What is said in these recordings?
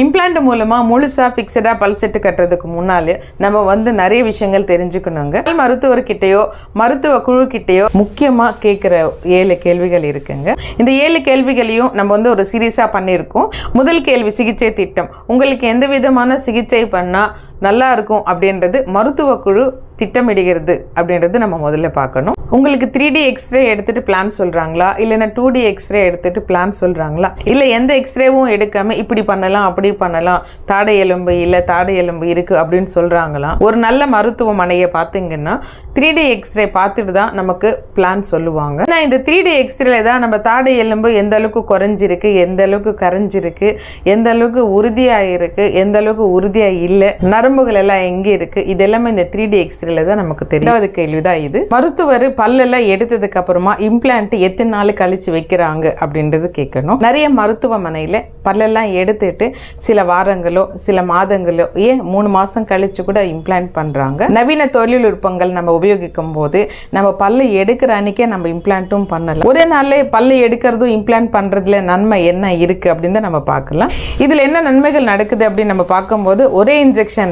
Implant மூலமாக முழுசாக ஃபிக்ஸடாக பல் செட்டு கட்டுறதுக்கு முன்னாலே நம்ம வந்து நிறைய விஷயங்கள் தெரிஞ்சுக்கணுங்க. மருத்துவர்கிட்டயோ மருத்துவ குழுக்கிட்டேயோ முக்கியமாக கேட்குற ஏழு கேள்விகள் இருக்குங்க. இந்த ஏழு கேள்விகளையும் நம்ம வந்து ஒரு சீரியஸாக பண்ணியிருக்கோம். முதல் கேள்வி சிகிச்சை திட்டம். உங்களுக்கு எந்த விதமான சிகிச்சை பண்ணால் நல்லா இருக்கும் அப்படின்றது மருத்துவ குழு திட்டமிடுகிறது அப்படின்றது நம்ம முதல்ல பார்க்கணும். உங்களுக்கு த்ரீ டி எக்ஸ்ரே எடுத்துட்டு பிளான் சொல்கிறாங்களா இல்லைன்னா டூ டி எக்ஸ்ரே எடுத்துட்டு பிளான் சொல்கிறாங்களா இல்லை எந்த எக்ஸ்ரேவும் எடுக்காம இப்படி பண்ணலாம் அப்படி பண்ணலாம் தாடை எலும்பு இல்லை தாடை எலும்பு இருக்குது அப்படின்னு சொல்கிறாங்களா ஒரு நல்ல மருத்துவமனையை பார்த்தீங்கன்னா த்ரீ டி எக்ஸ்ரே பார்த்துட்டு தான் நமக்கு பிளான் சொல்லுவாங்க. நான் இந்த த்ரீ டி எக்ஸ்ரேல தான் நம்ம தாடை எலும்பு எந்த அளவுக்கு குறைஞ்சிருக்கு எந்த அளவுக்கு கரைஞ்சிருக்கு எந்த அளவுக்கு உறுதியாக இருக்கு எந்த அளவுக்கு உறுதியாக இல்லை நரம்புகள் எல்லாம் எங்கே இருக்குது இது எல்லாமே இந்த த்ரீ டி எக்ஸ்ரேல தான் நமக்கு தெரியும். அது கேள்விதான் இது. மருத்துவர் பல்லெல்லாம் எடுத்ததுக்கு அப்புறமா இம்ப்ளான்ட் எத்தனை நாள் கழிச்சு வைக்கிறாங்க அப்படின்றது கேட்கணும். நிறைய மருத்துவமனையில் பல்லெல்லாம் எடுத்துட்டு சில வாரங்களோ சில மாதங்களோ ஏன் மூணு மாதம் கழிச்சு கூட இம்ப்ளான்ட் பண்ணுறாங்க நவீன தொழில்நுட்பங்கள் நம்ம உபயோகிக்கும் போது நம்ம பல்லு எடுக்கிற அன்னைக்கே நம்ம இம்ப்ளான்ட்டும் பண்ணலாம். ஒரே நாளில் பல்லு எடுக்கிறதும் இம்ப்ளான்ட் பண்ணுறதுல நன்மை என்ன இருக்குது அப்படின்னு தான் நம்ம பார்க்கலாம். இதில் என்ன நன்மைகள் நடக்குது அப்படின்னு நம்ம பார்க்கும்போது ஒரே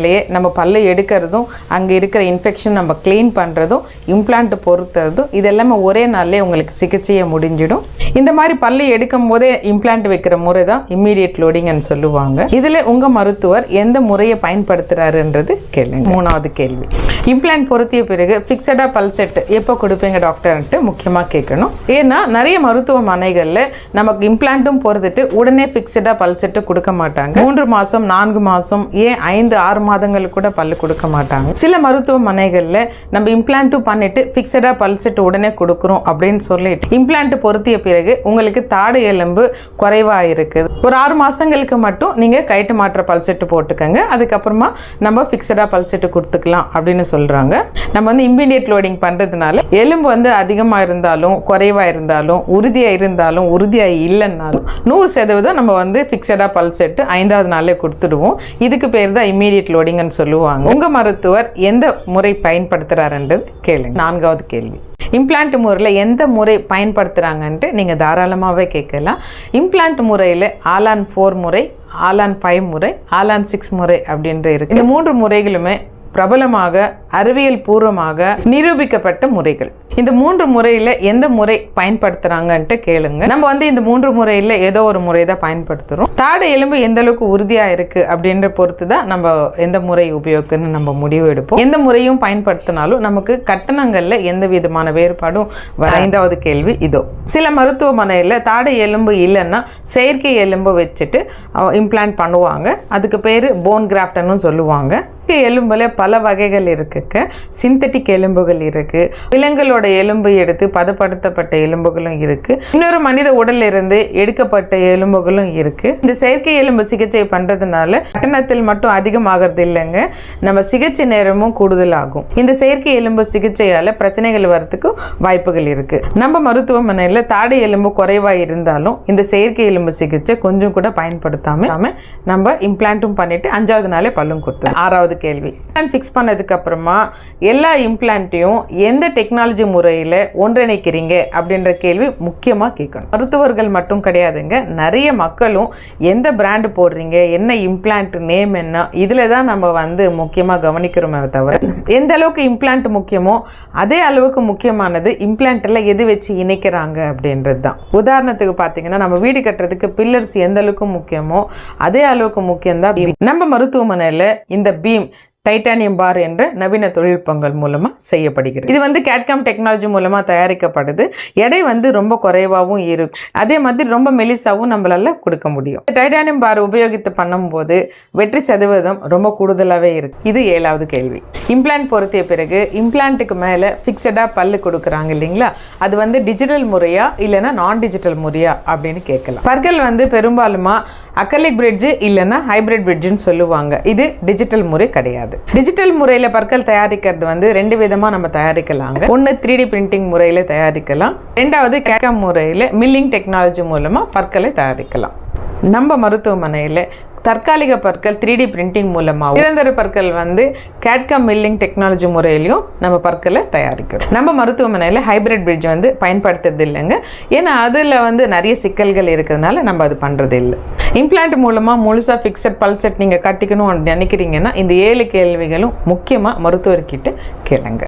இன்ஜெக்ஷன்லேயே நம்ம பல்லு எடுக்கிறதும் அங்கே இருக்கிற இன்ஃபெக்ஷன் நம்ம க்ளீன் பண்ணுறதும் இம்ப்ளான்ட் பொறுத்துறதும் இதெல்லாமே ஒரே நாள்லேயே உங்களுக்கு சிகிச்சையை முடிஞ்சிடும். இந்த மாதிரி பல்லு எடுக்கும் போதே இம்ப்ளான்ட் வைக்கிற முறை தான் இம்மீடியட் லோடிங்னு சொல்லுவாங்க. இதில் உங்கள் மருத்துவர் எந்த முறையை பயன்படுத்துகிறாருன்றது கேளுங்க. மூணாவது கேள்வி. இம்ப்ளான்ட் பொருத்திய பிறகு ஃபிக்ஸடாக பல் செட் எப்போ கொடுப்பீங்க டாக்டர்ன்ட்டு முக்கியமாக கேட்கணும். ஏன்னா நிறைய மருத்துவமனைகளில் நமக்கு இம்ப்ளான்ட்டும் பொறுத்துட்டு உடனே ஃபிக்ஸடாக பல் செட்டு கொடுக்க மாட்டாங்க. மூன்று மாதம் நான்கு மாதம் ஏன் ஐந்து ஆறு மாதங்களுக்கு கூட பல் கொடுக்க மாட்டாங்க. சில மருத்துவமனைகளில் நம்ம இம்ப்ளான்ட்டும் பண்ணிட்டு ஃபிக்ஸடாக பல் செட்டு உடனே கொடுக்குறோம் அப்படின்னு சொல்லிட்டு இம்ப்ளான்ட் பொருத்திய பிறகு உங்களுக்கு தாடை எலும்பு குறைவாக இருக்குது ஒரு ஆறு மாதங்களுக்கு மட்டும் நீங்கள் கைட்டு மாற்ற பல் செட்டு போட்டுக்கோங்க. அதுக்கப்புறமா நம்ம ஃபிக்ஸடாக பல் செட்டு கொடுத்துக்கலாம் அப்படின்னு சொல்கிறாங்க நம்ம வந்து இம்மீடியட் லோடிங் பண்ணுறதுனால எலும்பு வந்து அதிகமாக இருந்தாலும் குறைவாக இருந்தாலும் உறுதியாக இருந்தாலும் உறுதியாக இல்லைன்னாலும் நூறு சதவீதம் நம்ம வந்து ஃபிக்ஸடாக பல் செட்டு ஐந்தாவது நாளே கொடுத்துடுவோம். இதுக்கு பேர் தான் இம்மீடியட் படிங்கன்னு சொல்லுவாங்க. உங்கள் மருத்துவர் எந்த முறை பயன்படுத்துகிறாருன்றது கேளுங்க. நான்காவது கேள்வி. இம்ப்ளான்ட் முறையில் எந்த முறை பயன்படுத்துகிறாங்கன்ட்டு நீங்கள் தாராளமாகவே கேட்கலாம். இம்ப்ளான்ட் முறையில் ஆலான் ஃபோர் முறை ஆலான் ஃபைவ் முறை ஆலான் சிக்ஸ் முறை அப்படின்ற இருக்கு. இந்த மூன்று முறைகளுமே பிரபலமாக அறிவியல் பூர்வமாக நிரூபிக்கப்பட்ட முறைகள். இந்த மூன்று முறையில் எந்த முறை பயன்படுத்துகிறாங்கன்ட்டு கேளுங்க. நம்ம வந்து இந்த மூன்று முறையில் ஏதோ ஒரு முறை தான் பயன்படுத்துகிறோம் தாடை எலும்பு எந்த அளவுக்கு உறுதியாக இருக்குது அப்படின்ற பொறுத்து தான் நம்ம எந்த முறை உபயோகிக்கணும்னு நம்ம முடிவு எடுப்போம். எந்த முறையும் பயன்படுத்தினாலும் நமக்கு கட்டணங்களில் எந்த விதமான வேறுபாடும் ஐந்தாவது கேள்வி இதோ. சில மருத்துவமனையில் தாடை எலும்பு இல்லைன்னா செயற்கை எலும்பு வச்சுட்டு இம்ப்ளான்ட் பண்ணுவாங்க. அதுக்கு பேர் போன் கிராஃப்டன்னு சொல்லுவாங்க. எலும்புல பல வகைகள் இருக்குங்க. சிந்தட்டிக் எலும்புகள் இருக்குது விலங்குகளோட எலும்பு எடுத்து பதப்படுத்தப்பட்ட எலும்புகளும் இருக்குது இன்னொரு மனித உடல்ல இருந்து எடுக்கப்பட்ட எலும்புகளும் இருக்குது இந்த செயற்கை எலும்பு சிகிச்சை பண்ணுறதுனால கட்டணத்தில் மட்டும் அதிகமாகிறது இல்லைங்க. நம்ம சிகிச்சை நேரமும் கூடுதலாகும். இந்த செயற்கை எலும்பு சிகிச்சையால் பிரச்சனைகள் வரதுக்கு வாய்ப்புகள் இருக்குது நம்ம மருத்துவமனையில் தாடை எலும்பு குறைவாக இருந்தாலும் இந்த செயற்கை எலும்பு சிகிச்சை கொஞ்சம் கூட பயன்படுத்தாமல் நம்ம இம்ப்ளான்ட்டும் பண்ணிவிட்டு அஞ்சாவது நாளே பல்லும் கொடுத்தோம் ஆறாவது கேள்வி. இம்ப்ளான்ட் ஃபிக்ஸ் பண்ணதுக்கு அப்புறமா எல்லா இம்ப்ளான்ட்டையும் எந்த டெக்னாலஜி முறையில் ஒன்றிணைக்கிறீங்க அப்படின்ற கேள்வி முக்கியமாக கேட்கணும். மருத்துவர்கள் மட்டும் கிடையாதுங்க. நிறைய மக்களும் எந்த பிராண்டு போடுறீங்க? என்ன இம்ப்ளான்ட் நேம் என்ன? இதில் தான் நம்ம வந்து முக்கியமாக கவனிக்கிறோமே தவிர எந்த அளவுக்கு இம்ப்ளான்ட் முக்கியமோ அதே அளவுக்கு முக்கியமானது இம்ப்ளான்ட்டில் எது வச்சு இணைக்கிறாங்க அப்படின்றது தான். உதாரணத்துக்கு பார்த்தீங்கன்னா நம்ம வீடு கட்டுறதுக்கு பில்லர்ஸ் எந்த அளவுக்கு முக்கியமோ அதே அளவுக்கு முக்கியம்தான் நம்ம மருத்துவமனையில் இந்த பீம் டைட்டானியம் பார் என்ற நவீன தொழில்நுட்பங்கள் மூலமாக செய்யப்படுகிறது. இது வந்து கேட்காம் டெக்னாலஜி மூலமாக தயாரிக்கப்படுது. எடை வந்து ரொம்ப குறைவாகவும் இருக்கும் அதே மாதிரி ரொம்ப மெலிசாவும் நம்மளால கொடுக்க முடியும். டைட்டானியம் பார் உபயோகித்து பண்ணும்போது வெற்றி சதவீதம் ரொம்ப கூடுதலாகவே இருக்கு. இது ஏழாவது கேள்வி. இம்ப்ளான்ட் பொருத்திய பிறகு இம்ப்ளான்ட்டுக்கு மேலே ஃபிக்ஸடாக பல்லு கொடுக்குறாங்க இல்லைங்களா? அது வந்து டிஜிட்டல் முறையா இல்லைன்னா நான் டிஜிட்டல் முறையா அப்படின்னு கேட்கலாம். பற்கள் வந்து பெரும்பாலுமா அக்கலிக் பிரிட்ஜு இல்லைன்னா ஹைபிரிட் பிரிட்ஜுன்னு சொல்லுவாங்க. இது டிஜிட்டல் முறை கிடையாது. டிஜிட்டல் முறையில் பற்கள் தயாரிக்கிறது வந்து ரெண்டு விதமாக நம்ம தயாரிக்கலாங்க. ஒன்று த்ரீ டி பிரிண்டிங் முறையில் தயாரிக்கலாம். ரெண்டாவது கேக்கம் முறையில் மில்லிங் டெக்னாலஜி மூலமாக பற்களை தயாரிக்கலாம். நம்ம மருத்துவமனையில் தற்காலிக பற்கள் த்ரீ டி பிரிண்டிங் மூலமாக நிரந்தர பற்கள் வந்து கேட்கம் மில்லிங் டெக்னாலஜி முறையிலையும் நம்ம பற்களை தயாரிக்கிறோம். நம்ம மருத்துவமனையில் ஹைபிரிட் பிரிட்ஜ் வந்து பயன்படுத்துறது இல்லைங்க ஏன்னா அதில் வந்து நிறைய சிக்கல்கள் இருக்கிறதுனால நம்ம அது பண்ணுறது இல்லை இம்ப்ளான்ட் மூலமாக முழுசாக ஃபிக்ஸட் பல்செட் நீங்கள் கட்டிக்கணும் நினைக்கிறீங்கன்னா இந்த ஏழு கேள்விகளும் முக்கியமாக மருத்துவர்கிட்ட கேளுங்க.